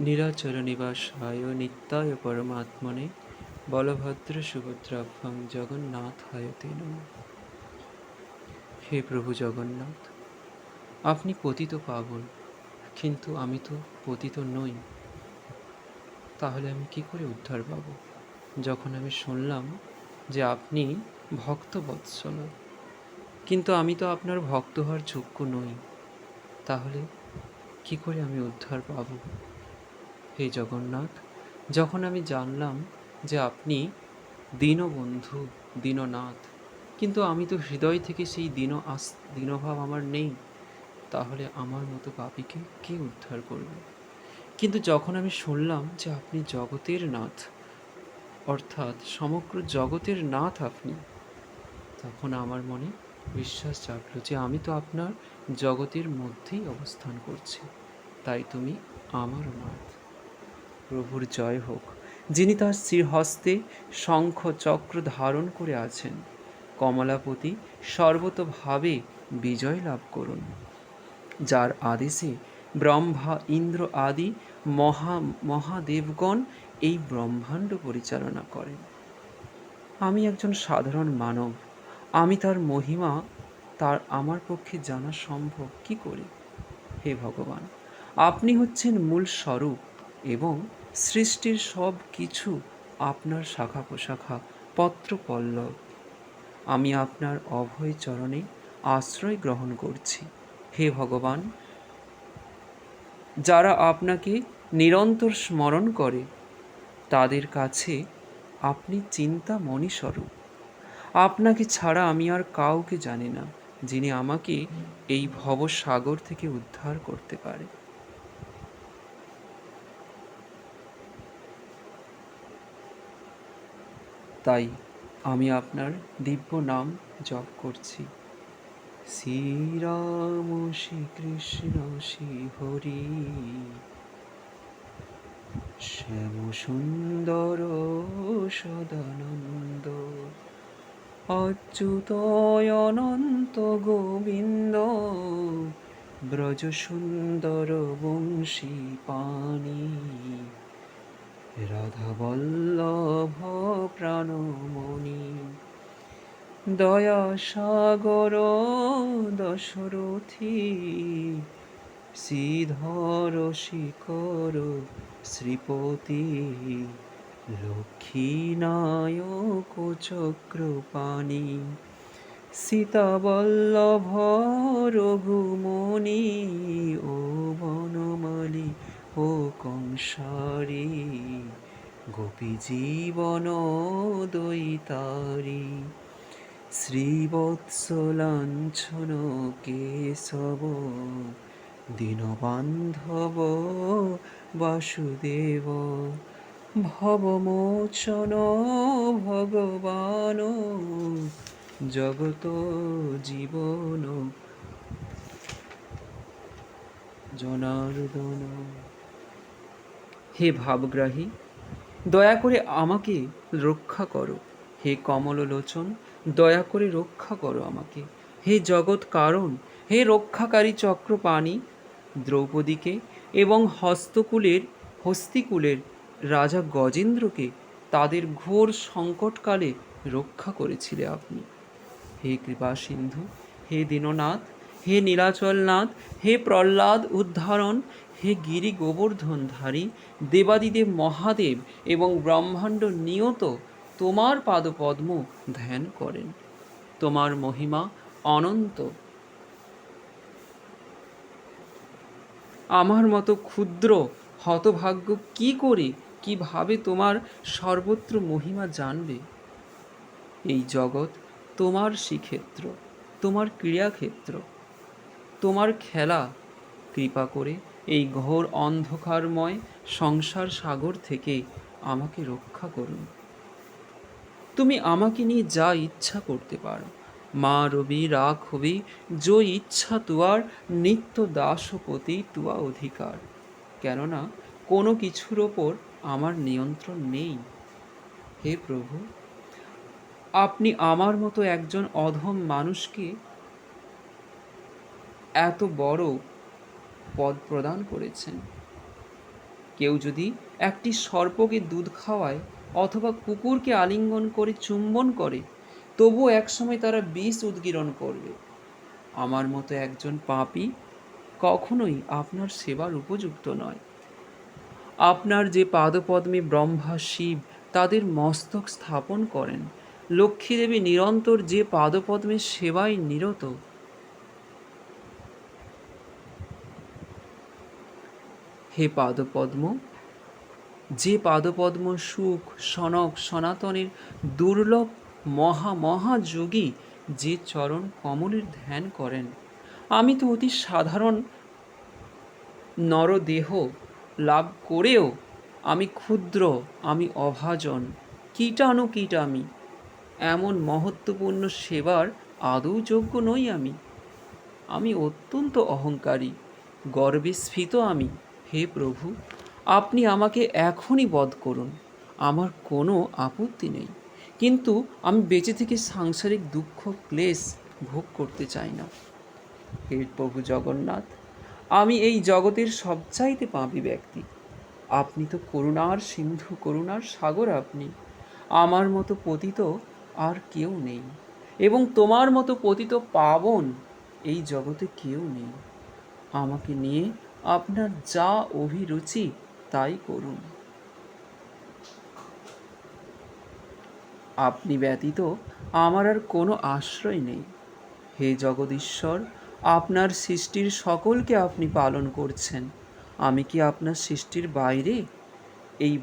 নীলাচল নিবাসায় নিত্যায় পরমাত্মনে বলভদ্র সুভদ্রাভ্যাং জগন্নাথায় তে নমঃ। হে প্রভু জগন্নাথ, আপনি পতিত পাগল, কিন্তু আমি তো পতিত নই। তাহলে আমি কি করে উদ্ধার পাব? যখন আমি শুনলাম যে আপনি ভক্ত বৎসল, কিন্তু আমি তো আপনার ভক্ত হওয়ার যোগ্য নই, তাহলে কি করে আমি উদ্ধার পাব? হে জগন্নাথ, যখন আমি জানলাম যে আপনি দীনবন্ধু, দীননাথ, কিন্তু আমি তো হৃদয় থেকে সেই দীন আস, দীনভাব আমার নেই, তাহলে আমার মতো পাপিকে কে উদ্ধার করবে? কিন্তু যখন আমি শুনলাম যে আপনি জগতের নাথ, অর্থাৎ সমগ্র জগতের নাথ আপনি, তখন আমার মনে বিশ্বাস জাগলো যে আমি তো আপনার জগতের মধ্যেই অবস্থান করছি, তাই তুমি আমার নাথ প্রভুর জয় হোক, যিনি তার শ্রীহস্তে শঙ্খ চক্র ধারণ করে আছেন। কমলাপতি সর্বতভাবে বিজয় লাভ করুন। যার আদেশে ব্রহ্মা, ইন্দ্র আদি মহা, মহাদেবগণ এই ব্রহ্মাণ্ড পরিচালনা করেন। আমি একজন সাধারণ মানব। আমি তার মহিমা, তার আমার পক্ষে জানা সম্ভব কি করে? হে ভগবান, আপনি হচ্ছেন মূল স্বরূপ এবং সৃষ্টির সব কিছু আপনার শাখা প্রশাখা পত্র পল্লব। আমি আপনার অভয় চরণে আশ্রয় গ্রহণ করছি। হে ভগবান, যারা আপনাকে নিরন্তর স্মরণ করে, তাদের কাছে আপনি চিন্তামণি স্বরূপ আপনাকে ছাড়া আমি আর কাউকে জানি না, যিনি আমাকে এই ভবসাগর থেকে উদ্ধার করতে পারে। তাই আমি আপনার দিব্য নাম জপ করছি। শ্রীরাম শ্রীকৃষ্ণ শ্রী হরি শ্যাম সুন্দর সদানন্দ। অচ্যুতয় অনন্ত গোবিন্দ। ব্রজ সুন্দর বংশী পানি রাধা বল্লভ প্রাণমণি, দয়া সাগর দশরথী, শ্রীধর শিখর শ্রীপতি লক্ষ্মী নায়ক চক্রপাণি সীতাবল্লভ রঘুমণি, ও বনমালী ও কংসারী গোপী জীবন দৈতারী শ্রীবৎসলাঞ্ছন কেশব দীনবান্ধব বাসুদেব ভবমোচন ভগবান জগত জীবন জনার্দন। হে ভাবগ্রাহী, দয়া করে আমাকে রক্ষা করো। হে কমললোচন, দয়া করে রক্ষা করো আমাকে। হে জগৎ কারণ, হে রক্ষাকারী চক্রপাণি, দ্রৌপদীকে এবং হস্তকুলের, হস্তিকুলের রাজা গজেন্দ্রকে তাদের ঘোর সংকটকালে রক্ষা করেছিলে আপনি। হে কৃপা সিন্ধু হে দীননাথ, হে নীলাচলনাথ, হে প্রহ্লাদ উদ্ধারণ হে গিরি গোবর্ধনধারী, দেবাদিদেব মহাদেব এবং ব্রহ্মাণ্ড নিয়ত তোমার পাদপদ্ম ধ্যান করেন। তোমার মহিমা অনন্ত। আমার মতো ক্ষুদ্র হতভাগ্য কি করে, কীভাবে তোমার সর্বত্র মহিমা জানবে? এই জগৎ তোমার শ্রীক্ষেত্র, তোমার ক্রীড়াক্ষেত্র তোমার খেলা কৃপা করে এই ঘোর অন্ধকারময় সংসার সাগর থেকে আমাকে রক্ষা করুন। তুমি আমাকে নিয়ে যা ইচ্ছা করতে পারো। মা রবি রাগ হবি যো ইচ্ছা তুয়ার, নিত্য দাসপতি তুয়া অধিকার। কেননা কোনো কিছুর ওপর আমার নিয়ন্ত্রণ নেই। হে প্রভু, আপনি আমার মতো একজন অধম মানুষকে এত বড় পদ প্রদান করেছেন। কেউ যদি একটি সর্পকে দুধ খাওয়ায় অথবা কুকুরকে আলিঙ্গন করে চুম্বন করে, তবুও একসময় তারা বিষ উদ্গীরণ করবে। আমার মতো একজন পাপী কখনোই আপনার সেবার উপযুক্ত নয়। আপনার যে পাদপদ্মে ব্রহ্মা শিব তাদের মস্তক স্থাপন করেন, লক্ষ্মীদেবী নিরন্তর যে পাদপদ্মের সেবায় নিরত হে পাদপদ্ম, যে পাদপদ্ম সুখ, সনক, সনাতনের দুর্লভ মহা মহাযোগী যে চরণ কমলের ধ্যান করেন, আমি তো অতি সাধারণ নরদেহ লাভ করেও আমি ক্ষুদ্র, আমি অভাজন, কীটাণু কীটামি, এমন মহত্বপূর্ণ সেবার আদৌ যোগ্য নই আমি। আমি অত্যন্ত অহংকারী গর্বে স্ফীত আমি। হে প্রভু, আপনি আমাকে এখনই বধ করুন। আমার কোনো আপত্তি নেই। কিন্তু আমি বেঁচে থেকে সাংসারিক দুঃখ, ক্লেশ ভোগ করতে চাই না। হে প্রভু জগন্নাথ, আমি এই জগতের সবচাইতে পাপী ব্যক্তি। আপনি তো করুণার সিন্ধু, করুণার সাগর আপনি। আমার মতো পতিত আর কেউ নেই। এবং তোমার মতো পতিত পাবন এই জগতে কেউ নেই। আমাকে নিয়ে আপনার যা অভিরুচি, তাই করুন। আপনি ব্যতীত আমার আর কোনো আশ্রয় নেই। হে জগদীশ্বর, আপনার সৃষ্টির সকলকে আপনি পালন করছেন। আমি কি আপনার সৃষ্টির বাইরে? এই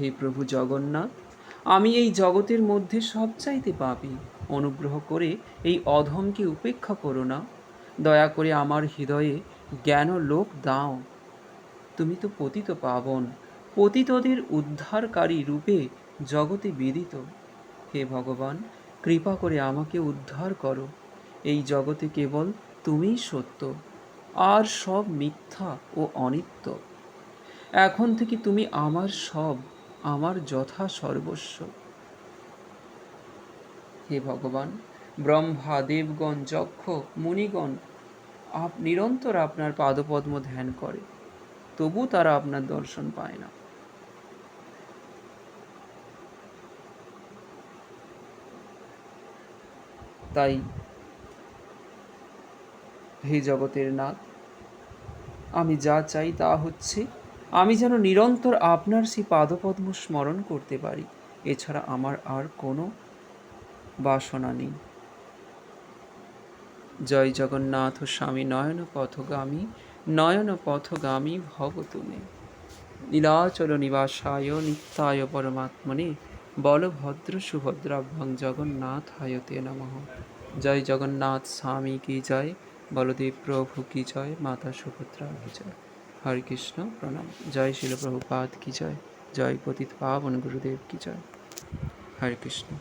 হে প্রভু জগন্নাথ, আমি এই জগতের মধ্যে সবচাইতে পাপি। অনুগ্রহ করে এই অধমকে উপেক্ষা করো না। দয়া করে আমার হৃদয়ে জ্ঞান লোক দাও। তুমি তো পতিত পাবন, পতিতদের উদ্ধারকারী রূপে জগতে বিদিত। হে ভগবান, কৃপা করে আমাকে উদ্ধার করো। এই জগতে কেবল তুমিই সত্য, আর সব মিথ্যা ও অনিত্য। এখন থেকে তুমি আমার সব, আমার যথা সর্বস্ব। হে ভগবান ব্রহ্মা দেবগণ যক্ষ, মুনিগণ, আপ নিরন্তর আপনার পাদপদ্ম ধ্যান করে, তবু তারা আপনার দর্শন পায় না। তাই হে জগতের নাথ, আমি যা চাই তা হচ্ছে, আমি যেন নিরন্তর আপনার সেই পাদপদ্ম স্মরণ করতে পারি। এছাড়া আমার আর কোনো বাসনা নেই। জয় জগন্নাথ স্বামী নয়ন পথগামী নয়ন পথগামী ভব নীলাচল নিবাসায় নিত্যায় পরমাত্মনে, বলভদ্র সুভদ্রাভ্যং জগন্নাথায় তে নমঃ। জয় জগন্নাথ স্বামী কি জয়, বলদেব প্রভু কি জয়, মাতা সুভদ্রা কি জয়। হরে কৃষ্ণ, প্রণাম। জয় শিল প্রভুপাদ কি জয় জয় পতিত পাবন গুরুদেব কি জয়। হরে কৃষ্ণ।